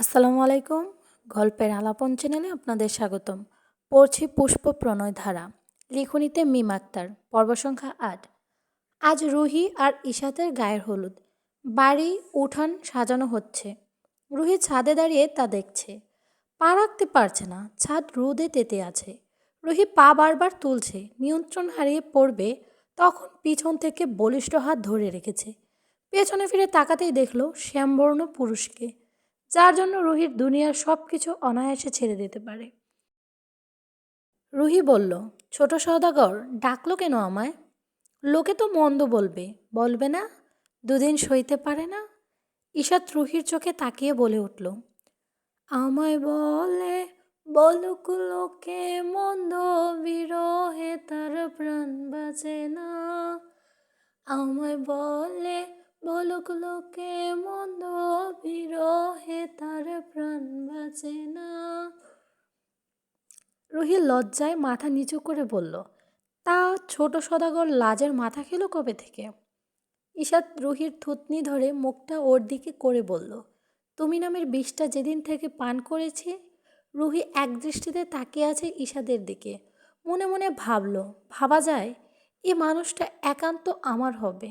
আসসালামু আলাইকুম। গল্পের আলাপন চ্যানেলে আপনাদের স্বাগতম। পড়ছি পুষ্প প্রণয় ধারা, লিখনিতে মিম আক্তার, পর্ব সংখ্যা আট। আজ রুহি আর ইশাতের গায়ের হলুদ। বাড়ি, উঠান সাজানো হচ্ছে। রুহি ছাদে দাঁড়িয়ে তা দেখছে। পা রাখতে পারছে না, ছাদ রোদে তেতে আছে। রুহি পা বারবার তুলছে, নিয়ন্ত্রণ হারিয়ে পড়বে, তখন পিছন থেকে বলিষ্ঠ হাত ধরে রেখেছে। পেছনে ফিরে তাকাতেই দেখল শ্যামবর্ণ পুরুষকে। যার জন্য রুহির দুনিয়ার সব কিছু অনায়াসে ছেড়ে দিতে পারে। রুহি বলল, ছোট সওদাগর, ডাকলো কেন আমায়? লোকে তো মন্দ বলবে বলবে না, দুদিন সইতে পারে না? ঈশাত রুহির চোখে তাকিয়ে বলে উঠল, আমায় বলে, বলুক লোকে মন্দ, বিরহে তার প্রাণ বাঁচে না। আমায় বলে বলুক লোকে মন্দ বিরহে, তার প্রাণ বাঁচে না। রুহি লজ্জায় মাথা নিচু করে বলল, তা ছোট সদাগর লাজের মাথা খেলো কবে থেকে? ঈশাত রুহির থুতনি ধরে মুখটা ওর দিকে করে বলল, তুমি নামের বিষটা যেদিন থেকে পান করেছি? রুহি একদৃষ্টিতে তাকিয়ে আছে ঈশাদের দিকে। মনে মনে ভাবলো, ভাবা যায়, এ মানুষটা একান্ত আমার হবে।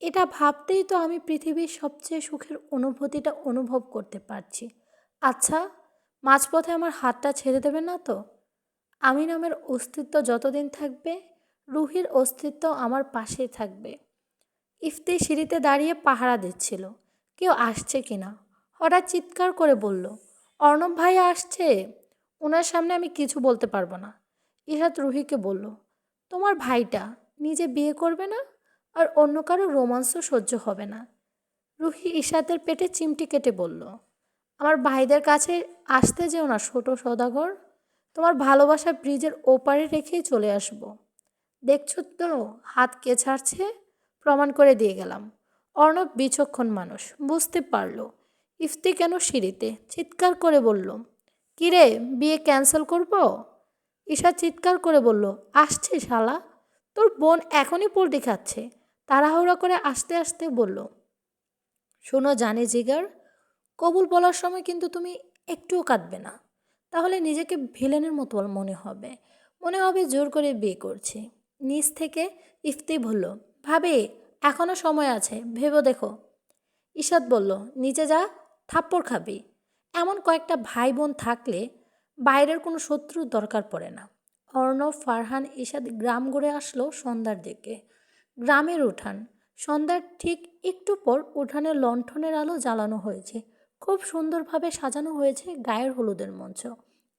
এটা ভাবতেই তো আমি পৃথিবীর সবচেয়ে সুখের অনুভূতিটা অনুভব করতে পারছি। আচ্ছা মাঝপথে আমার হাতটা ছেড়ে দেবে না তো? আমি নামের অস্তিত্ব যতদিন থাকবে, রুহির অস্তিত্ব আমার পাশেই থাকবে। ইফতি সিঁড়িতে দাঁড়িয়ে পাহারা দিচ্ছিল। কেউ আসছে কিনা? হঠাৎ চিৎকার করে বলল, অর্ণব ভাই আসছে। ওনার সামনে আমি কিছু বলতে পারব না। ইহাত রুহিকে বলল, তোমার ভাইটা নিজে বিয়ে করবে না? আর অন্য কারও রোমান্স সহ্য হবে না। রুহি ইশাতের পেটে চিমটি কেটে বলল, আমার ভাইদের কাছে আসতে যেও না ছোট সদাগর। তোমার ভালোবাসা ব্রিজের ওপারে রেখেই চলে আসব। দেখছ তো, হাত কে ছাড়ছে? প্রমাণ করে দিয়ে গেলাম। অর্ণব বিচক্ষণ মানুষ, বুঝতে পারল। ইফতি কেন সিঁড়িতে? চিৎকার করে বলল কিরে বিয়ে ক্যান্সেল করব? ঈশা চিৎকার করে বলল, আসছে শালা, তোর বোন এখনই পোল্ট্রি খাচ্ছে। তাড়াহুড়া করে আসতে আসতে বলল, শোনো জানে জিগার, কবুল বলার সময় কিন্তু তুমি একটুও কাঁদবে না। তাহলে নিজেকে ভিলেনের মতো মনে হবে। মনে হবে জোর করে বিয়ে করছি। নিচ থেকে ইফতি বলল, ভাবে এখনও সময় আছে, ভেবে দেখো। ঈশাদ বলল, নিচে যা, থাপ্পড় খাবি। এমন কয়েকটা ভাই বোন থাকলে বাইরের কোনো শত্রুর দরকার পড়ে না। অর্ণব, ফারহান ঈশাদ গ্রাম গড়ে আসলো সন্ধ্যার দিকে। গ্রামের উঠান। সন্ধ্যার ঠিক একটু পর উঠানে লণ্ঠনের আলো জ্বালানো হয়েছে। খুব সুন্দরভাবে সাজানো হয়েছে গায়ের হলুদের মঞ্চ।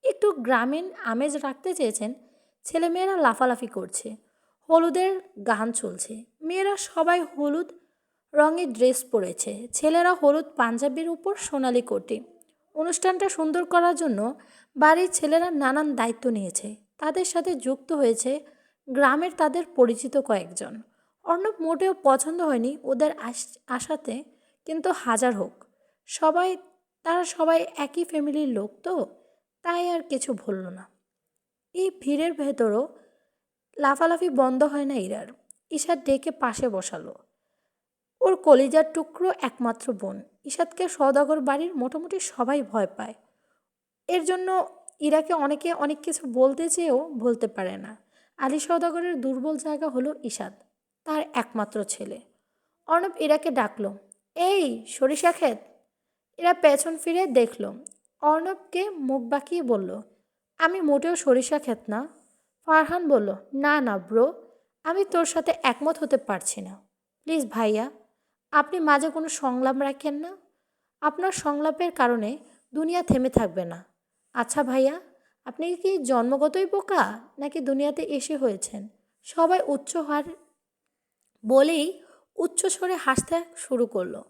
একটু গ্রামীণ আমেজ রাখতে চেয়েছেন ছেলেমেয়েরা লাফালাফি করছে। হলুদের গান চলছে। মেয়েরা সবাই হলুদ রঙের ড্রেস পরেছে। ছেলেরা হলুদ পাঞ্জাবির উপর সোনালি কোটি। অনুষ্ঠানটা সুন্দর করার জন্য বাড়ির ছেলেরা নানান দায়িত্ব নিয়েছে। তাদের সাথে যুক্ত হয়েছে গ্রামের তাদের পরিচিত কয়েকজন। অর্ণব মোটেও পছন্দ হয়নি ওদের আশাতে, কিন্তু হাজার হোক। সবাই, তারা সবাই একই ফ্যামিলির লোক তো, তাই আর কিছু বলল না। এই ভিড়ের ভেতরও লাফালাফি বন্ধ হয় না ইরার। ঈশাদ ডেকে পাশে বসালো। ওর কলিজার টুকরো একমাত্র বোন। ঈশাদকে সদাগর বাড়ির মোটামুটি সবাই ভয় পায়। এর জন্য ইরাকে অনেকে অনেক কিছু বলতে চেয়েও বলতে পারে না। আলী সদাগরের দুর্বল জায়গা হলো ঈশাদ তার একমাত্র ছেলে। অর্ণব ইরাকে ডাকলো, এই, সরিষা ক্ষেত? এরা পেছন ফিরে দেখল, অর্ণবকে মুখ বাঁকিয়ে বলল, আমি মোটেও সরিষা ক্ষেত না। ফারহান বলল, না না, ব্রো, আমি তোর সাথে একমত হতে পারছি না। প্লিজ ভাইয়া, আপনি মাঝে কোনো সংলাপ রাখেন না। আপনার সংলাপের কারণে দুনিয়া থেমে থাকবে না। আচ্ছা ভাইয়া, আপনি কি জন্মগতই বোকা নাকি দুনিয়াতে এসে হয়েছেন? সবাই উচ্চ হার বলেই উচ্চস্বরে হাসতে শুরু করল।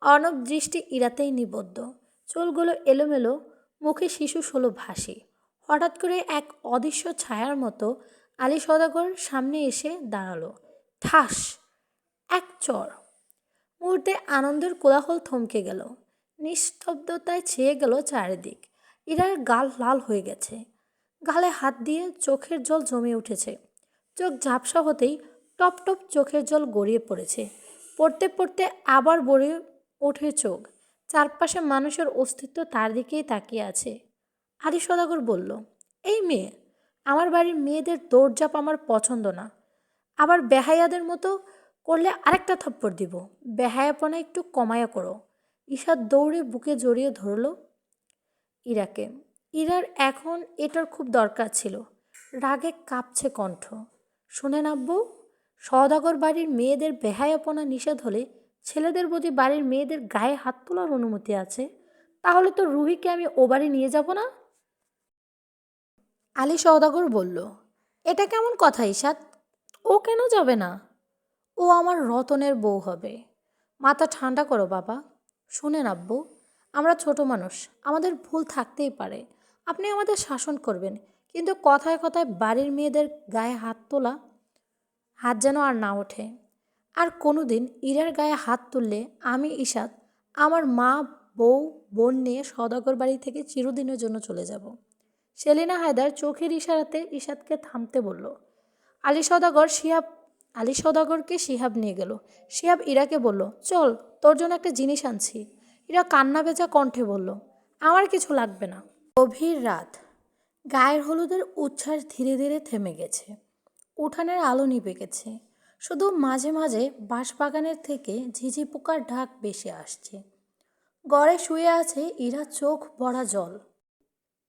অর্ণব দৃষ্টি ইরাতেই নিবদ্ধ। চুলগুলো এলোমেলো, মুখে শিশু ষোলো ভাসি। হঠাৎ করে এক অদৃশ্য ছায়ার মতো আলী সদাগর সামনে এসে দাঁড়াল। ঠাস! এক চর! মুহূর্তে আনন্দের কোলাহল থমকে গেল। নিস্তব্ধতায় ছেয়ে গেল চারিদিক। ইরার গাল লাল হয়ে গেছে। গালে হাত দিয়ে চোখের জল জমে উঠেছে। চোখ ঝাপসা হতেই টপ টপ চোখের জল গড়িয়ে পড়েছে। পড়তে পড়তে আবার বড়ে ওঠে চোখ। চারপাশে মানুষের অস্তিত্ব তার দিকেই তাকিয়ে আছে। আদি সদাগর বলল, এই মেয়ে, আমার বাড়ির মেয়েদের দৌড়ঝাঁপ আমার পছন্দ না। আবার বেহায়াদের মতো করলে আরেকটা থাপ্পড় দিব। বেহায়াপনা একটু কমায়া করো ঈশাদ দৌড়ে বুকে জড়িয়ে ধরলো ইরাকে। ইরার এখন এটার খুব দরকার ছিল। রাগে কাঁপছে কণ্ঠ। শোনেন আব্বু সওদাগর বাড়ির মেয়েদের বেহায়াপনা নিষেধ হলে ছেলেদের যদি বাড়ির মেয়েদের গায়ে হাত তোলার অনুমতি আছে? তাহলে তো রুহিকে আমি ও বাড়ি নিয়ে যাব না? আলী সওদাগর বলল, এটা কেমন কথা ঈশাদ ও কেন যাবে না? ও আমার রতনের বউ হবে। মাথা ঠান্ডা করো বাবা। শুনে আব্বু, আমরা ছোট মানুষ, আমাদের ভুল থাকতেই পারে। আপনি আমাদের শাসন করবেন, কিন্তু কথায় কথায় বাড়ির মেয়েদের গায়ে হাত তোলা হাত যেন আর না ওঠে। আর কোনো দিন ইরার গায়ে হাত তুললে আমি ঈশাদ আমার মা, বউ, বোন নিয়ে সদাগর বাড়ি থেকে চিরদিনের জন্য চলে যাব। সেলিনা হায়দার চোখের ইশারাতে ঈশাদকে থামতে বলল, আলী সদাগর শিহাব, আলী সদাগরকে শিহাব নিয়ে গেল। শিহাব ইরাকে বলল, চল, তোর জন্য একটা জিনিস আনছি। ইরা কান্না বেচা কণ্ঠে বলল, আমার কিছু লাগবে না। গভীর রাত, গায়ের হলুদের উচ্ছ্বাস ধীরে ধীরে থেমে গেছে। উঠানের আলো নিভে গেছে। শুধু মাঝে মাঝে বাঁশবাগানের থেকে ঝিঝি পোকার ঢাক বেশি আসছে। গড়ে শুয়ে আছে ইরা চোখ ভরা জল।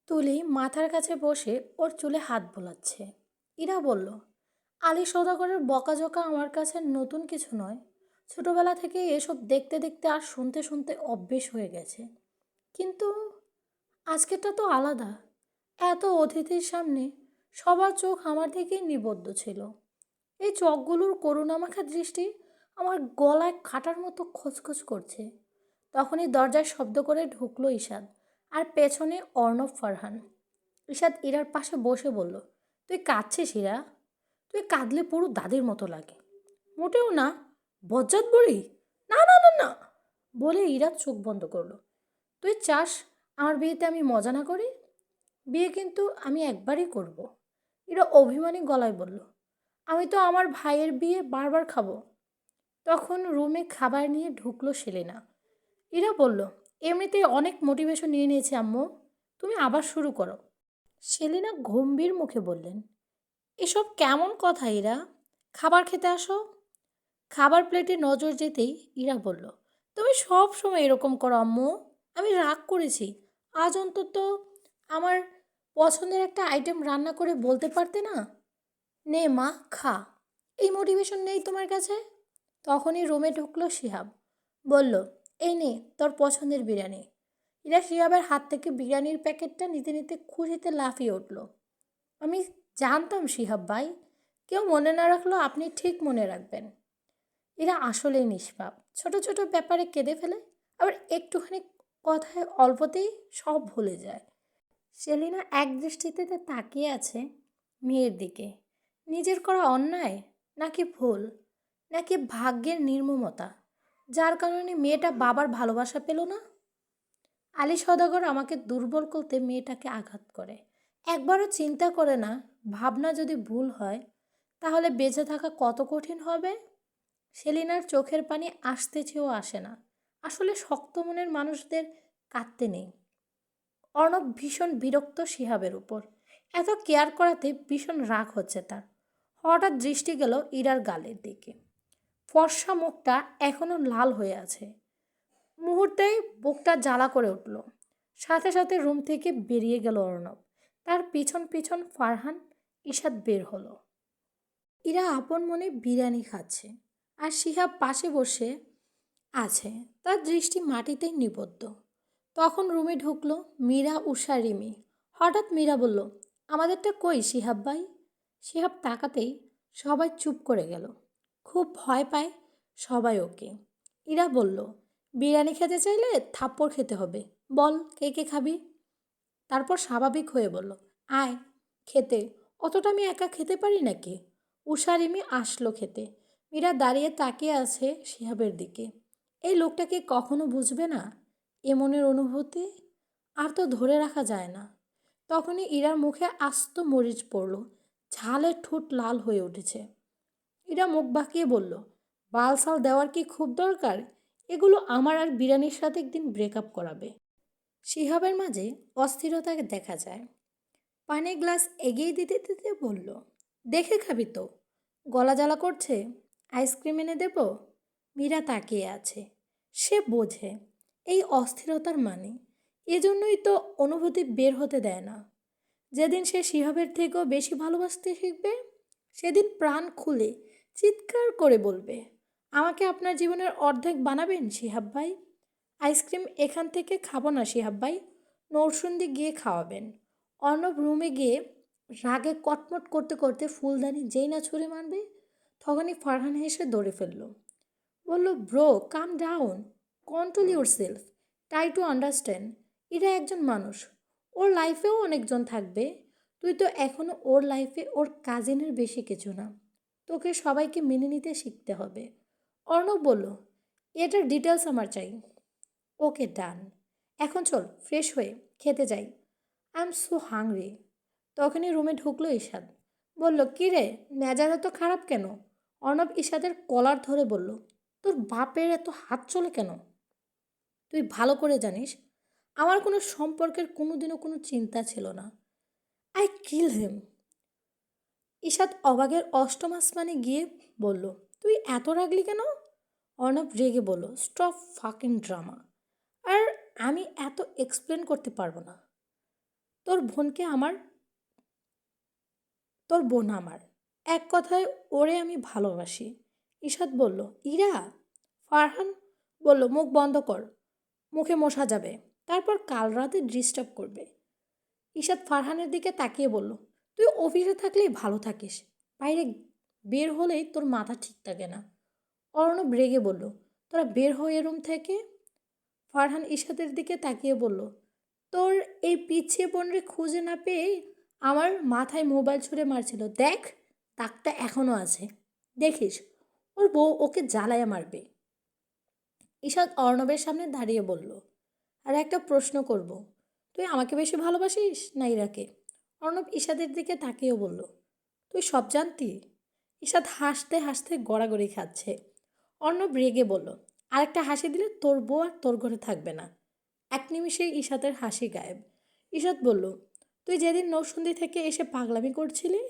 তুলি মাথার কাছে বসে ওর চুলে হাত বোলাচ্ছে। ইরা বলল, আলী সদাগরের বকাঝকা আমার কাছে নতুন কিছু নয়। ছোটবেলা থেকে এসব দেখতে দেখতে আর শুনতে শুনতে অভ্যেস হয়ে গেছে। কিন্তু আজকেরটা তো আলাদা। এত অতিথির সামনে সবার চোখ আমার দিকেই নিবদ্ধ ছিল। এই চোখগুলোর করুণামাখা দৃষ্টি আমার গলায় কাটার মতো খচখচ করছে। তখনই দরজায় শব্দ করে ঢুকলো ঈশাদ আর পেছনে অর্ণব ফারহান। ঈশাদ ইরার পাশে বসে বলল, তুই কাঁদছিস ইরা? তুই কাঁদলে পুরো দাদির মতো লাগে। মোটেও না, বজ্জাত বড়ি? না না না না! বলে ইরা চোখ বন্ধ করল। তুই চাস আমার বিয়েতে আমি মজা না করি? বিয়ে কিন্তু আমি একবারই করব। ইরা অভিমানী গলায় বলল, আমি তো আমার ভাইয়ের বিয়ে বারবার খাব। তখন রুমে খাবার নিয়ে ঢুকলো সেলেনা। ইরা বলল এমনিতেই অনেক মোটিভেশন নিয়ে নিয়েছে আম্মু। তুমি আবার শুরু করো। সেলিনা গম্ভীর মুখে বললেন, এসব কেমন কথা ইরা খাবার খেতে আসো? খাবার প্লেটে নজর যেতেই ইরা বলল, তুমি সব সময় এরকম করো আম্মু। আমি রাগ করেছি। আজ অন্তত আমার পছন্দের একটা আইটেম রান্না করে বলতে পারতে না? নে মা, খা। এই মোটিভেশন নেই তোমার কাছে? তখনই রুমে ঢুকলো শিহাব। বলল, এই নে, তোর পছন্দের বিরিয়ানি। ইরা শিহাবের হাত থেকে বিরিয়ানির প্যাকেটটা নিতে নিতে খুশিতে লাফিয়ে উঠল। আমি জানতাম শিহাব ভাই, কেউ মনে না রাখলেও আপনি ঠিক মনে রাখবেন। এরা আসলেই নিষ্পাপ। ছোট ছোট ব্যাপারে কেঁদে ফেলে, আবার একটুখানি কথায় অল্পতেই সব ভুলে যায়। সেলিনা এক দৃষ্টিতে তাকিয়ে আছে মেয়ের দিকে। নিজের করা অন্যায়? নাকি ভুল? নাকি ভাগ্যের নির্মমতা? যার কারণে মেয়েটা বাবার ভালোবাসা পেল না? আলী সদাগর আমাকে দুর্বল করতে মেয়েটাকে আঘাত করে। একবারও চিন্তা করে না, ভাবনা যদি ভুল হয়, তাহলে বেঁচে থাকা কত কঠিন হবে? সেলিনার চোখের পানি আসতে চেয়েও আসে না। আসলে শক্ত মনের মানুষদের কাঁদতে নেই। অর্ণব ভীষণ বিরক্ত শিহাবের উপর। এত কেয়ার করাতে ভীষণ রাগ হচ্ছে তার। হঠাৎ দৃষ্টি গেল ইরার গালের দিকে। ফর্সা মুখটা এখনও লাল হয়ে আছে। মুহূর্তেই বুকটা জ্বালা করে উঠল। সাথে সাথে রুম থেকে বেরিয়ে গেল অর্ণব। তার পিছন পিছন ফারহান ঈশাদ বের হলো। ইরা আপন মনে বিরিয়ানি খাচ্ছে আর শিহাব পাশে বসে আছে। তার দৃষ্টি মাটিতেই নিবদ্ধ। তখন রুমে ঢুকলো মীরা, উষা, রিমি। হঠাৎ মীরা বলল, আমাদেরটা কই শিহাব ভাই? শিহাব তাকাতেই সবাই চুপ করে গেল। খুব ভয় পায় সবাই ওকে। ইরা বলল, বিরিয়ানি খেতে চাইলে থাপ্পড় খেতে হবে। বল, কে কে খাবি? তারপর স্বাভাবিক হয়ে বলল, আয়, খেতে। অতটা আমি একা খেতে পারি নাকি? উষা, রিমি আসলো খেতে। মীরা দাঁড়িয়ে তাকিয়ে আছে শিহাবের দিকে। এই লোকটাকে কখনো বুঝবে না? এ মনের অনুভূতি আর তো ধরে রাখা যায় না। তখনই ইরার মুখে আস্ত মরিচ পড়ল ঝালের ঠোঁট লাল হয়ে উঠেছে। ইরা মুখ বাঁকিয়ে বলল বালসাল দেওয়ার কি খুব দরকার? এগুলো আমার আর বিরানির সাথে একদিন ব্রেকআপ করাবে। শিহাবের মাঝে অস্থিরতা দেখা যায়। পানির গ্লাস এগিয়ে দিতে দিতে বলল, দেখে খাবি তো। গলা জ্বালা করছে আইসক্রিম এনে দেব? মীরা তাকিয়ে আছে। সে বোঝে এই অস্থিরতার মানে? এজন্যই তো অনুভূতি বের হতে দেয় না। যেদিন সে শিহাবের থেকেও বেশি ভালোবাসতে শিখবে, সেদিন প্রাণ খুলে চিৎকার করে বলবে, আমাকে আপনার জীবনের অর্ধেক বানাবেন, শিহাব ভাই? আইসক্রিম এখান থেকে খাব না, শিহাব ভাই। নরসুন্দি গিয়ে খাওয়াবেন। অর্ণব রুমে গিয়ে রাগে কটমট করতে করতে ফুলদানি যেই না ছুঁড়ে মারবে, তখনই ফারহান হেসে দৌড়ে ফেলল। বলল, bro calm down control your self try to understand এরা একজন মানুষ, ওর লাইফেও অনেকজন থাকবে, তুই তো এখনও ওর লাইফে ওর কাজিনের বেশি কিছু না। তোকে সবাইকে মেনে নিতে শিখতে হবে। অর্ণব বলল, এটার ডিটেলস আমার চাই। ওকে ডান এখন চল ফ্রেশ হয়ে খেতে যাই। আই এম সো হাংরি তখনই রুমে ঢুকলো ঈশাদ। বলল, কী রে, মেজাজ এত খারাপ কেন? অর্ণব ঈশাদের কলার ধরে বলল, তোর বাপের এত হাত চলে কেন? তুই ভালো করে জানিস, আমার কোনো সম্পর্কের কোনোদিনও কোনো চিন্তা ছিল না। আই কিল হেম ঈশাদ অবাগের অষ্টম আসমানে গিয়ে বলল, তুই এত রাগলি কেন? অর্ণব রেগে বলল স্টপ ফাকিং ড্রামা আর আমি এত এক্সপ্লেন করতে পারব না। তোর বোনকে আমার, তোর বোন আমার। এক কথায় ওরে আমি ভালোবাসি। ঈশাদ বলল, ইরা? ফারহান বলল, মুখ বন্ধ কর। মুখে মশা যাবে। তারপর কাল রাতে ডিস্টার্ব করবে। ঈশাদ ফারহানের দিকে তাকিয়ে বলল, তুই অফিসে থাকলেই ভালো থাকিস। বাইরে বের হলেই তোর মাথা ঠিক থাকে না। অর্ণব রেগে বলল, তোরা বের হয়ে রুম থেকে। ফারহান ঈশাদের দিকে তাকিয়ে বলল, তোর এই পিছিয়ে বোনরে খুঁজে না পেয়ে আমার মাথায় মোবাইল ছুঁড়ে মারছিল। দেখ তাকটা এখনও আছে। দেখিস, ওর বউ ওকে জ্বালায় মারবে। ঈশাদ অর্ণবের সামনে দাঁড়িয়ে বলল, আর একটা প্রশ্ন করব, তুই আমাকে বেশি ভালোবাসিস না ইরাকে? অর্ণব ঈশাদের দিকে তাকিয়েও বলল, তুই সব জানতি? ঈশাদ হাসতে হাসতে গড়াগড়ি খাচ্ছে। অর্ণব রেগে বলল, আরেকটা হাসি দিলে তোর বউ আর তোর ঘরে থাকবে না। এক নিমিষেই ঈশাদের হাসি গায়েব। ঈশাদ বলল, তুই যেদিন নৌসন্দি থেকে এসে পাগলামি করছিলি,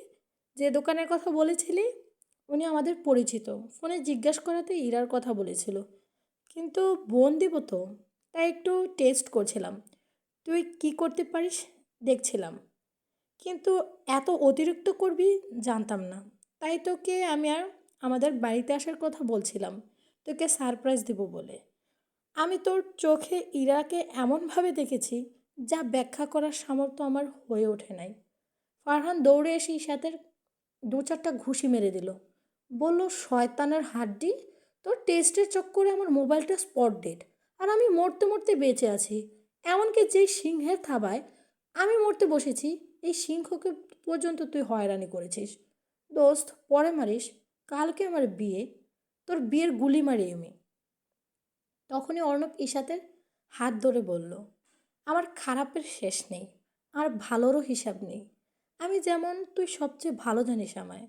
যে দোকানের কথা বলেছিলি, উনি আমাদের পরিচিত। ফোনে জিজ্ঞাস করাতে ইরার কথা বলেছিল। কিন্তু বোন দিব তো, তাই একটু টেস্ট করছিলাম। তুই কি করতে পারিস? দেখছিলাম। কিন্তু এত অতিরিক্ত করবি জানতাম না। তাই তোকে আমি আর আমাদের বাড়িতে আসার কথা বলছিলাম। তোকে সারপ্রাইজ দেব বলে। আমি তোর চোখে ইরাকে এমনভাবে দেখেছি, যা ব্যাখ্যা করার সামর্থ্য আমার হয়ে ওঠে নাই। ফারহান দৌড়ে এসে ইশাতের দু চারটা ঘুষি মেরে দিল। বলল, শয়তানের হাড্ডি তোর টেস্টের চক্করে আমার মোবাইলটা স্পট ডেট আর আমি মরতে মরতে বেঁচে আছি। এমনকি যেই সিংহের থাবায় আমি মরতে বসেছি, এই সিংহকে পর্যন্ত তুই হয়রানি করেছিস। দোস্ত, পরে মারিস, কালকে আমার বিয়ে, তোর বিয়ের গুলি মারি আমি। তখনই অর্ণব ঈশাতের হাত ধরে বলল, আমার খারাপের শেষ নেই, আর ভালোরও হিসাব নেই। আমি যেমন, তুই সবচেয়ে ভালো জানিস আমায়।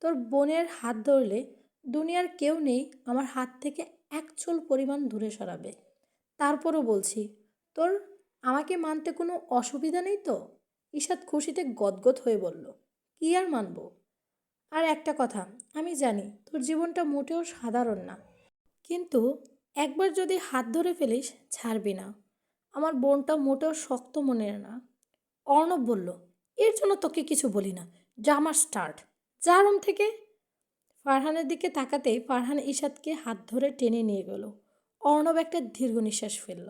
তোর বোনের হাত ধরলে দুনিয়ার কেউ নেই আমার হাত থেকে এক চুল পরিমাণ দূরে সরাবে। তারপরও বলছি, তোর আমাকে মানতে কোনো অসুবিধা নেই তো? ঈশাদ খুশিতে গদগদ হয়ে বলল, কি আর মানব? আর একটা কথা, আমি জানি তোর জীবনটা মোটেও সাধারণ না। কিন্তু একবার যদি হাত ধরে ফেলিস, ছাড়বি না। আমার বোনটা মোটেও শক্ত মনের না। অর্ণব বলল, এর জন্য তোকে কিছু বলি না জামার স্টার্ট যা রুম থেকে ফারহানের দিকে তাকাতেই ফারহান ইশাদকে হাত ধরে টেনে নিয়ে গেল। অর্ণব একটা দীর্ঘ নিঃশ্বাস ফেলল।